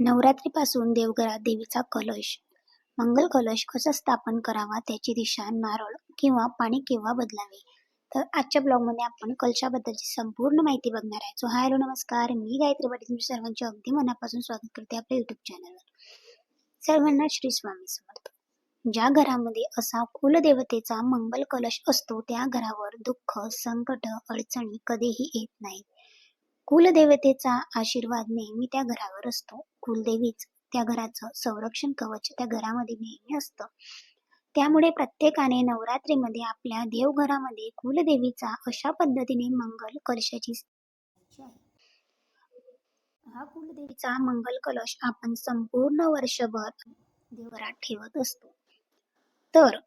नवरात्रीपासून देवघरात देवीचा कलश. मंगल कलश कसा स्थापन करावा त्याची दिशा नारळ किंवा पाणी केव्हा बदलावे? तर आजच्या ब्लॉगमध्ये आपण कलशाबद्दलची संपूर्ण माहिती बघणार आहे. सो हाय हॅलो नमस्कार. मी गायत्री पाटील तुमच्या सर्वांचे अगदी मनापासून स्वागत करते आपल्या युट्यूब चॅनलवर सर्वांना श्री स्वामी समर्थ. ज्या घरामध्ये असा कुलदेवतेचा मंगल कलश असतो त्या घरावर दुःख संकट अडचणी कधीही येत नाहीत. कुलदेवतेचा आशीर्वाद नेहमी त्या घरावर असतो. कुलदेवीच त्या घराचं संरक्षण कवच त्या घरामध्ये नेहमी असतं. त्यामुळे प्रत्येकाने नवरात्रीमध्ये आपल्या देवघरामध्ये कुलदेवीचा अशा पद्धतीने मंगल कलशाची हा कुलदेवीचा मंगल कलश आपण संपूर्ण वर्षभर देवघरात ठेवत असतो. तर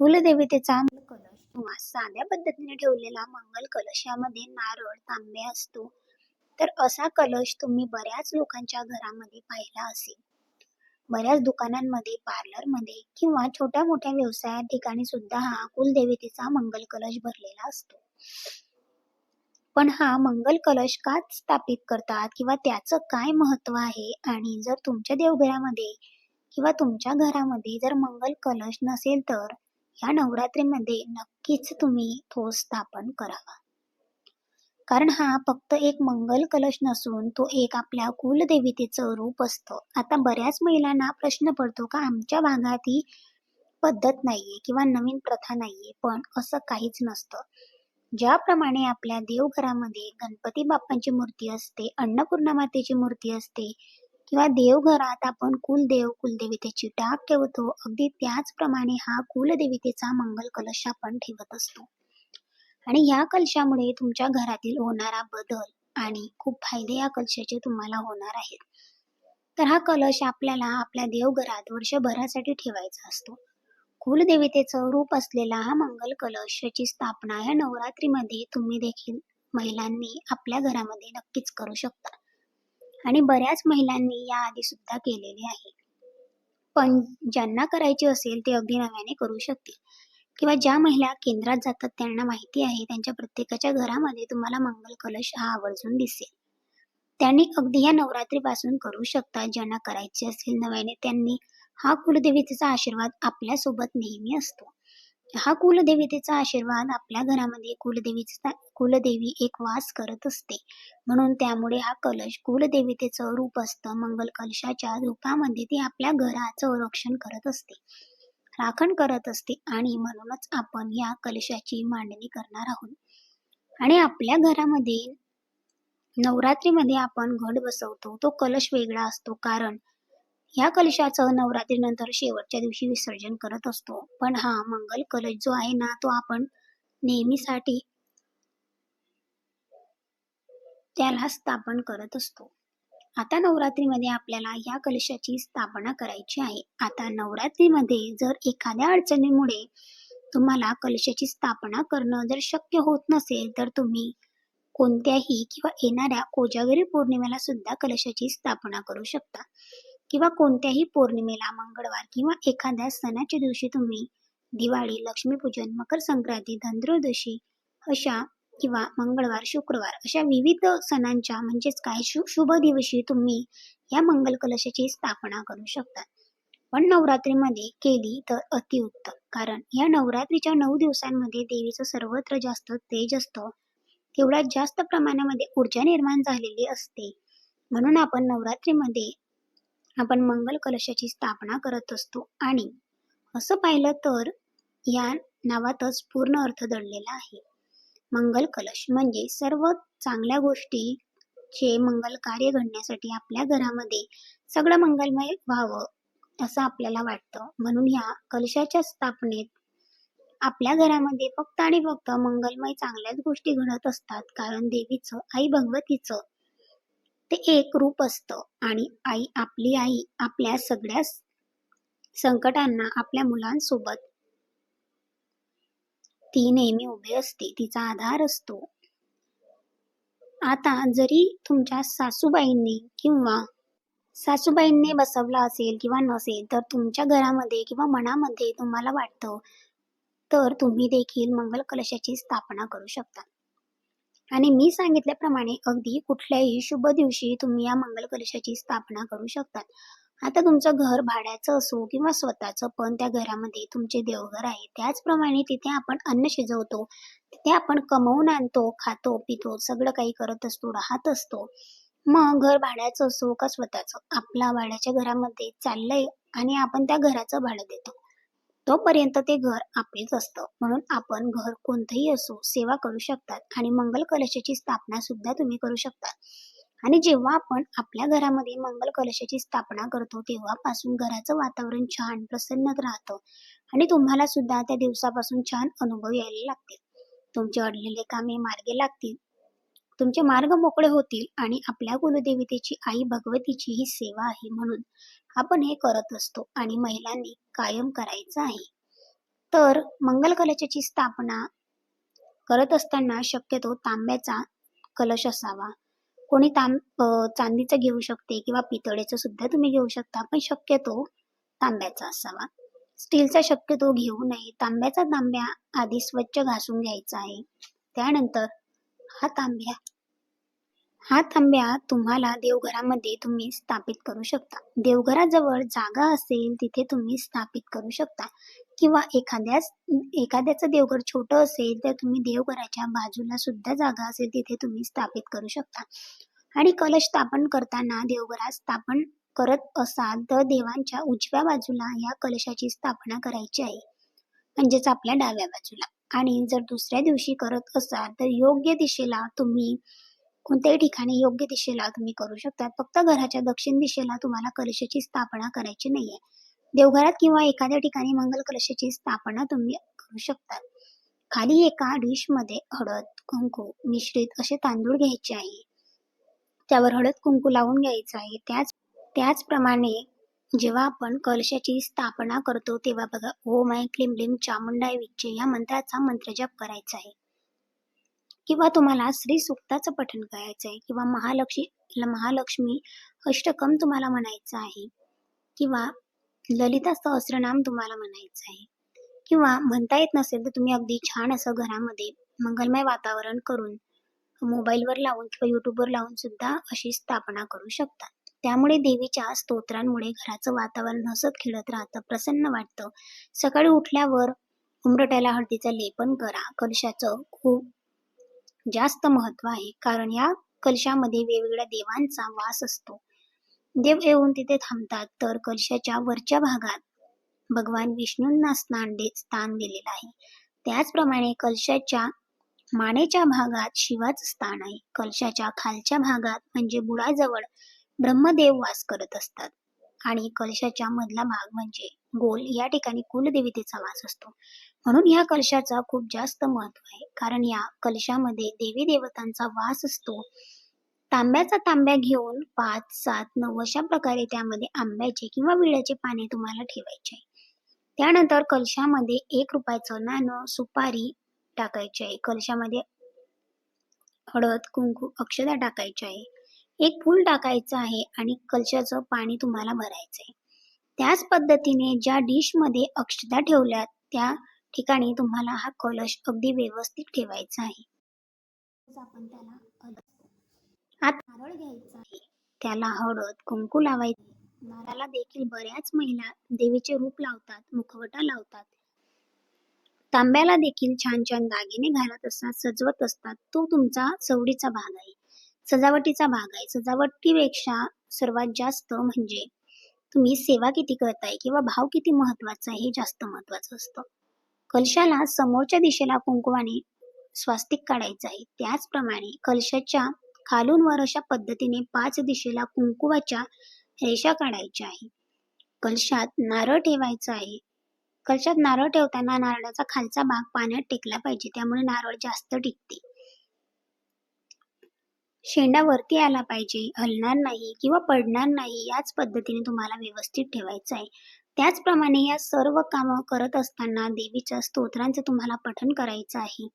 कुलदेवतेचा कलश किंवा साध्या पद्धतीने ठेवलेला मंगल कलश यामध्ये नारळ तांबे असतो. तर असा कलश तुम्ही बऱ्याच लोकांच्या घरामध्ये पाहिला असेल. बऱ्याच दुकानांमध्ये पार्लरमध्ये किंवा छोट्या मोठ्या व्यवसायात ठिकाणी सुद्धा हा कुलदेवतेचा मंगल कलश भरलेला असतो. पण हा मंगल कलश का स्थापित करतात किंवा त्याचं काय महत्त्व आहे? आणि जर तुमच्या देवघरामध्ये किंवा तुमच्या घरामध्ये जर मंगल कलश नसेल तर या नवरात्रीमध्ये नक्कीच तुम्ही तो स्थापन करावा. कारण हा फक्त एक मंगल कलश नसून तो एक आपल्या कुलदेवतेचं रूप असतं. आता बऱ्याच महिलांना प्रश्न पडतो का आमच्या भागात ही पद्धत नाहीये किंवा नवीन प्रथा नाहीये पण असं काहीच नसतं. ज्याप्रमाणे आपल्या देवघरामध्ये गणपती बाप्पांची मूर्ती असते अन्नपूर्णा मातेची मूर्ती असते किंवा देवघरात आपण कुलदेव कुलदेवतेची टाक ठेवतो अगदी त्याचप्रमाणे हा कुलदेवतेचा मंगल कलश आपण ठेवत असतो. आणि या कलशामुळे तुमच्या घरातील होणारा बदल आणि खूप फायदे या कलशाचे तुम्हाला होणार आहेत. तर हा कलश आपल्याला आपल्या देवघरात वर्षभरासाठी ठेवायचा असतो. कुलदेवतेचं रूप असलेला हा मंगल कलशाची स्थापना या नवरात्रीमध्ये तुम्ही देखील महिलांनी आपल्या घरामध्ये नक्कीच करू शकता. आणि बऱ्याच महिलांनी या आधी सुद्धा केलेले आहे. पण ज्यांना करायचे असेल ते अगदी नव्याने करू शकतील. किंवा ज्या महिला केंद्रात जातात त्यांना माहिती आहे त्यांच्या प्रत्येकाच्या घरामध्ये तुम्हाला मंगल कलश हा आवर्जून दिसेल. त्यांनी अगदी या नवरात्रीपासून करू शकतात ज्यांना करायचे असेल नव्याने. त्यांनी हा कुलदेवीचा आशीर्वाद आपल्यासोबत नेहमी असतो. हा कुलदेवतेचा आशीर्वाद आपल्या घरामध्ये कुलदेवीचा कुलदेवी एक वास करत असते. म्हणून त्यामुळे हा कलश कुलदेवतेचं रूप असतं. मंगल कलशाच्या रूपामध्ये ती आपल्या घराचं रक्षण करत असते. राखण करत असते आणि म्हणूनच आपण या कलशाची मांडणी करणार आहोत. आणि आपल्या घरामध्ये नवरात्रीमध्ये आपण घट बसवतो. तो कलश वेगळा असतो. कारण या कलशाचं नवरात्रीनंतर शेवटच्या दिवशी विसर्जन करत असतो. पण हा मंगल कलश जो आहे ना तो आपण नेहमीसाठी त्याला स्थापन करत असतो. आता नवरात्रीमध्ये आपल्याला या कलशाची स्थापना करायची आहे. आता नवरात्रीमध्ये जर एखाद्या अडचणीमुळे तुम्हाला कलशाची स्थापना करणं जर शक्य होत नसेल तर तुम्ही कोणत्याही किंवा येणाऱ्या कोजागिरी पौर्णिमेला सुद्धा कलशाची स्थापना करू शकता. किंवा कोणत्याही पौर्णिमेला मंगळवार किंवा एखाद्या सणाच्या दिवशी तुम्ही दिवाळी लक्ष्मीपूजन मकर संक्रांती धनत्रयोदशी अशा किंवा मंगळवार शुक्रवार अशा विविध सणांच्या म्हणजेच काय शु शुभ दिवशी तुम्ही या मंगल कलशाची स्थापना करू शकता. पण नवरात्रीमध्ये केली तर अतिउत्तम कारण या नवरात्रीच्या नऊ दिवसांमध्ये देवीचं सर्वत्र जास्त तेज असतं. तेवढ्या जास्त प्रमाणामध्ये ऊर्जा निर्माण झालेली असते. म्हणून आपण नवरात्रीमध्ये आपण मंगल कलशाची स्थापना करत असतो. आणि असं पाहिलं तर या नावातच पूर्ण अर्थ दडलेला आहे. मंगल कलश म्हणजे सर्व चांगल्या गोष्टी चे मंगल कार्य घडण्यासाठी आपल्या घरामध्ये सगळं मंगलमय व्हावं असं आपल्याला वाटतं. म्हणून ह्या कलशाच्या स्थापनेत आपल्या घरामध्ये फक्त आणि फक्त मंगलमय चांगल्याच गोष्टी घडत असतात. कारण देवीचं आई भगवतीचं ते एक रूप असतं. आणि आई आपली आई आपल्या सगळ्या संकटांना आपल्या मुलांसोबत ती नेहमी उभी असते तिचा आधार असतो. आता जरी तुमच्या सासूबाईंनी किंवा सासूबाईंनी बसवला असेल किंवा नसेल तर तुमच्या घरामध्ये किंवा मनामध्ये तुम्हाला वाटतं तर तुम्ही देखील मंगल कलशाची स्थापना करू शकता. आणि मी सांगितल्याप्रमाणे अगदी कुठल्याही शुभ दिवशी तुम्ही या मंगल कलशाची स्थापना करू शकतात. आता तुमचं घर भाड्याचं असो किंवा स्वतःचं पण त्या घरामध्ये तुमचे देवघर आहे. त्याचप्रमाणे तिथे आपण अन्न शिजवतो. तिथे आपण कमवून आणतो, खातो, पितो, सगळं काही करत असतो, राहत असतो. मग घर भाड्याचं असो का स्वतःचं, आपल्या भाड्याच्या घरामध्ये चाललंय आणि आपण त्या घराचं भाडं देतो. तोपर्यंत ते घर आपलेच असतं. म्हणून आपण घर कोणतंही असो सेवा करू शकतात आणि मंगल कलशाची स्थापना सुद्धा तुम्ही करू शकता. आणि जेव्हा आपण आपल्या घरामध्ये मंगल कलशाची स्थापना करतो तेव्हापासून घराचं वातावरण छान प्रसन्न राहतं आणि तुम्हाला सुद्धा त्या दिवसापासून छान अनुभव यायला लागतील. तुमचे अडलेले कामे मार्गे लागतील. तुमचे मार्ग मोकळे होतील आणि आपल्या कुलदेवतेची आई भगवतीची ही सेवा आहे म्हणून आपण हे करत असतो आणि महिलांनी कायम करायचं आहे. तर मंगल कलशाची स्थापना करत असताना शक्यतो तांब्याचा कलश असावा. कोणी तांब चांदीचं घेऊ शकते किंवा पितळेचं सुद्धा तुम्ही घेऊ शकता पण शक्यतो तांब्याचा असावा. स्टीलचा शक्यतो घेऊ नये. तांब्याचा तांब्या आधी स्वच्छ घासून घ्यायचा आहे. त्यानंतर हा तांब्या हा थांब्या तुम्हाला देवघरामध्ये तुम्ही स्थापित करू शकता. देवघराजवळ जागा असेल तिथे तुम्ही स्थापित करू शकता किंवा एखाद्याच एखाद्याचं देवघर छोटं असेल तर तुम्ही देवघराच्या बाजूला सुद्धा जागा असेल तिथे तुम्ही स्थापित करू शकता. आणि कलश स्थापन करताना देवघरात स्थापन करत असाल तर देवांच्या उजव्या बाजूला या कलशाची स्थापना करायची आहे. म्हणजेच आपल्या डाव्या बाजूला. आणि जर दुसऱ्या दिवशी करत असाल तर योग्य दिशेला तुम्ही कोणत्याही ठिकाणी योग्य दिशेला तुम्ही करू शकता. फक्त घराच्या दक्षिण दिशेला तुम्हाला कलशाची स्थापना करायची नाहीये. देवघरात किंवा एखाद्या ठिकाणी मंगल कलशाची स्थापना तुम्ही करू शकता. खाली एका डिशमध्ये हळद, कुंकू मिश्रित असे तांदूळ घ्यायचे आहे. त्यावर हळद कुंकू लावून घ्यायचं आहे. त्याच त्याचप्रमाणे जेव्हा आपण कलशाची स्थापना करतो तेव्हा बघा ओम ऐं क्लीं ब्लीं चामुंडाय विच्चे या मंत्राचा मंत्रजप करायचा आहे. किंवा तुम्हाला श्री सुक्ताचं पठण करायचं आहे किंवा महालक्ष्मी महालक्ष्मी अष्टकम तुम्हाला म्हणायचं आहे किंवा ललिता सहस्रनाम तुम्हाला म्हणायचं आहे किंवा म्हणता येत नसेल तर तुम्ही अगदी छान असं घरामध्ये मंगलमय वातावरण करून मोबाईलवर लावून किंवा युट्यूबवर लावून सुद्धा अशी स्थापना करू शकता त्यामुळे देवीच्या स्तोत्रांमुळे घराचं वातावरण हसत खेळत राहतं प्रसन्न वाटतं. सकाळी उठल्यावर उमरट्याला हळदीचं लेपन करा. कलशाचं खूप जास्त महत्त्व आहे. कारण या कलशामध्ये वेगवेगळ्या देवांचा वास असतो. देव येऊन तिथे थांबतात. तर कलशाच्या वरच्या भागात भगवान विष्णूंना स्नान दे स्थान दिलेलं आहे. त्याचप्रमाणे कलशाच्या मानेच्या भागात शिवाचं स्थान आहे. कलशाच्या खालच्या भागात म्हणजे बुडाजवळ ब्रह्मदेव वास करत असतात. आणि कलशाच्या मधला भाग म्हणजे गोल या ठिकाणी कुलदेवतेचा वास असतो. म्हणून या कलशाचा खूप जास्त महत्त्व आहे. कारण या कलशामध्ये देवी देवतांचा वास असतो. तांब्याचा तांब्या घेऊन पाच सात नऊ अशा प्रकारे त्यामध्ये आंब्याचे किंवा विड्याचे पाने तुम्हाला ठेवायचे आहे. त्यानंतर कलशामध्ये एक रुपयाचं नाणं सुपारी टाकायचे आहे. कलशामध्ये हळद कुंकू अक्षदा टाकायचे आहे. एक फूल टाकायचं आहे आणि कलशाचं पाणी तुम्हाला भरायचं आहे. त्याच पद्धतीने ज्या डिशमध्ये अक्षता ठेवल्यात त्या ठिकाणी तुम्हाला हा कलश अगदी व्यवस्थित ठेवायचा आहे. आपण त्याला आता नारळ घ्यायचा आहे. त्याला हळद कुंकू लावायचे. नारळाला देखील बऱ्याच महिला देवीचे रूप लावतात मुखवटा लावतात. तांब्याला देखील छान छान दागिने घालत असतात सजवत असतात. तो तुमचा सवडीचा भाग आहे. सजावटीचा भाग आहे. सजावटीपेक्षा सर्वात जास्त म्हणजे तुम्ही सेवा किती करताय किंवा भाव किती महत्त्वाचा आहे हे जास्त महत्वाचं असतं. कलशाला समोरच्या दिशेला कुंकवाने स्वास्तिक काढायचं आहे. त्याचप्रमाणे कलशाच्या खालून वर अशा पद्धतीने पाच दिशेला कुंकुवाच्या रेषा काढायच्या आहे. कलशात नारळ ठेवायचा आहे. कलशात नारळ ठेवताना नारळाचा खालचा भाग पाण्यात टेकला पाहिजे. त्यामुळे नारळ जास्त टिकते. शेंडा वरती आला पाहिजे हलणार नाही किंवा पडणार नाही याच पद्धतीने तुम्हाला व्यवस्थित ठेवायचं आहे. त्याचप्रमाणे या सर्व कामं करत असताना देवीच्या स्तोत्रांचं तुम्हाला पठण करायचं आहे.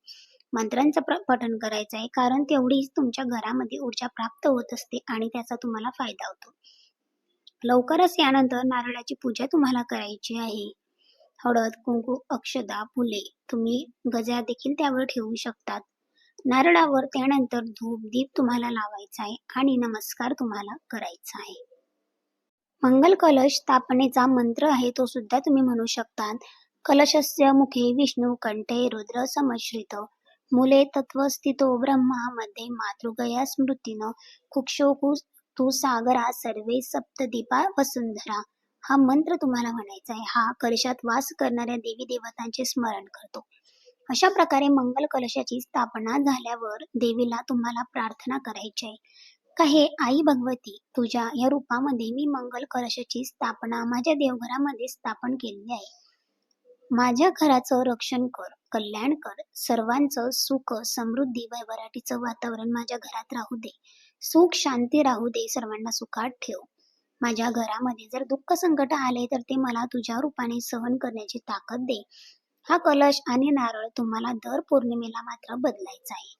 मंत्रांचं पठण करायचं आहे कारण तेवढीच तुमच्या घरामध्ये ऊर्जा प्राप्त होत असते आणि त्याचा तुम्हाला फायदा होतो. लवकरच यानंतर नारळाची पूजा तुम्हाला करायची आहे. हळद कुंकू अक्षदा फुले तुम्ही गजा देखील त्यावर ठेवू शकतात. नारळावर त्यानंतर धूप दीप तुम्हाला लावायचा आहे आणि नमस्कार तुम्हाला करायचा आहे. मंगल कलश स्थापनेचा मंत्र आहे तो सुद्धा तुम्ही म्हणू शकता कलशस्य मुखे विष्णू कंठे रुद्र समश्रित. मुले तत्वस्थितो ब्रह्मा मध्ये मातृगया स्मृतीनं. कुक्षोकु तू सागरा सर्वे सप्तदीपा वसुंधरा. हा मंत्र तुम्हाला म्हणायचा आहे. हा कलशात वास करणाऱ्या देवी देवतांचे स्मरण करतो. अशा प्रकारे मंगल कलशाची स्थापना झाल्यावर देवीला तुम्हाला प्रार्थना करायची आहे. का हे आई भगवती तुझ्या या रूपामध्ये मी मंगल कलशाची स्थापना माझ्या देवघरामध्ये स्थापन केलेली आहे. माझ्या घराचं रक्षण कर कल्याण कर सर्वांचं सुख समृद्धी भरभराटीचं वातावरण माझ्या घरात राहू दे. सुख शांती राहू दे सर्वांना सुखात ठेव. माझ्या घरामध्ये जर दुःख संकट आले तर ते मला तुझ्या रूपाने सहन करण्याची ताकद दे. हा कलश आणि नारळ तुम्हाला दर पौर्णिमेला मात्र बदलायचा आहे.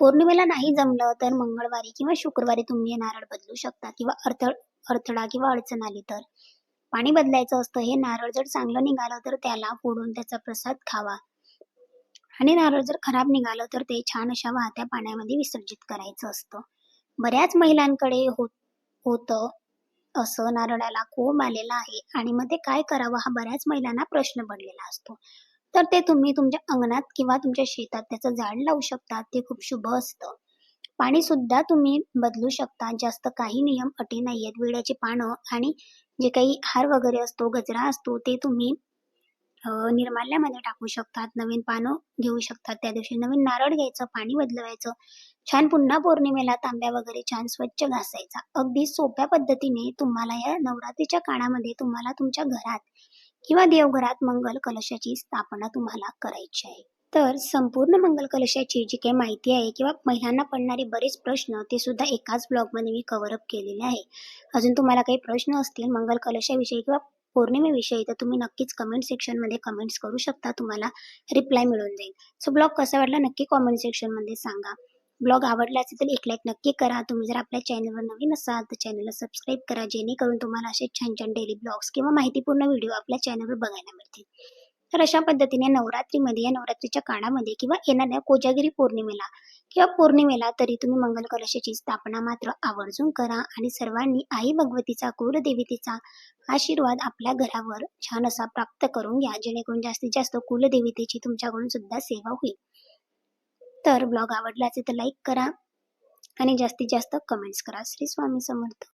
पौर्णिमेला नाही जमलं तर मंगळवारी किंवा शुक्रवारी तुम्ही हे नारळ बदलू शकता किंवा अडथळ अडथळा किंवा अडचण आली तर. पाणी बदलायचं असतं हे नारळ जर चांगलं निघालं तर त्याला फोडून त्याचा प्रसाद खावा. आणि नारळ जर खराब निघालं तर ते छान अशा वाहत्या पाण्यामध्ये विसर्जित करायचं असतं. बऱ्याच महिलांकडे होत होतं असं नारळाला कोंब आलेला आहे आणि मग ते काय करावं हा बऱ्याच महिलांना प्रश्न पडलेला असतो. तर ते तुम्ही तुमच्या अंगणात किंवा तुमच्या शेतात त्याचं झाड लावू शकता. ते खूप शुभ असतं. पाणी सुद्धा तुम्ही बदलू शकता. जास्त काही नियम अटी नाही आहेत विड्याची पानं आणि जे काही हार वगैरे असतो गजरा असतो ते तुम्ही निर्माल्यामध्ये टाकू शकतात. नवीन पानं घेऊ शकतात. त्या दिवशी नवीन नारळ घ्यायचं पाणी बदलवायचं. छान पुन्हा पौर्णिमेला तांब्या वगैरे छान स्वच्छ घासायचा. अगदी सोप्या पद्धतीने तुम्हाला या नवरात्रीच्या काळामध्ये तुम्हाला तुमच्या घरात किंवा देवघरात मंगल कलशाची स्थापना तुम्हाला करायची आहे. तर संपूर्ण मंगल कलशाची जी काही माहिती आहे किंवा महिलांना पडणारे बरेच प्रश्न ते सुद्धा एकाच ब्लॉगमध्ये मी कव्हरअप केलेले आहे. अजून तुम्हाला काही प्रश्न असतील मंगल कलशाविषयी किंवा पौर्णिमेविषयी तर तुम्ही नक्कीच कमेंट सेक्शनमध्ये कमेंट्स करू शकता तुम्हाला रिप्लाय मिळून जाईल. सो ब्लॉग कसा वाटला नक्की कॉमेंट सेक्शनमध्ये सांगा. ब्लॉग आवडला असेल तर एक लाईक नक्की करा. तुम्ही जर आपल्या चॅनलवर नवीन असाल तर चॅनलला सबस्क्राईब करा जेणेकरून तुम्हाला असे छान छान डेली ब्लॉग्स किंवा माहितीपूर्ण व्हिडिओ आपल्या चॅनलवर बघायला मिळतील. तर अशा पद्धतीने नवरात्रीमध्ये या नवरात्रीच्या काळामध्ये किंवा येणाऱ्या कोजागिरी पौर्णिमेला किंवा पौर्णिमेला तरी तुम्ही मंगल कलशाची स्थापना मात्र आवर्जून करा आणि सर्वांनी आई भगवतीचा कुलदेवतेचा आशीर्वाद आपल्या घरावर छान असा प्राप्त करून घ्या. जेणेकरून जास्तीत जास्त कुलदेवतेची तुमच्याकडून सुद्धा सेवा होईल. तर ब्लॉग आवडला असेल तर लाईक करा आणि जास्तीत जास्त कमेंट्स करा. श्री स्वामी समर्थ.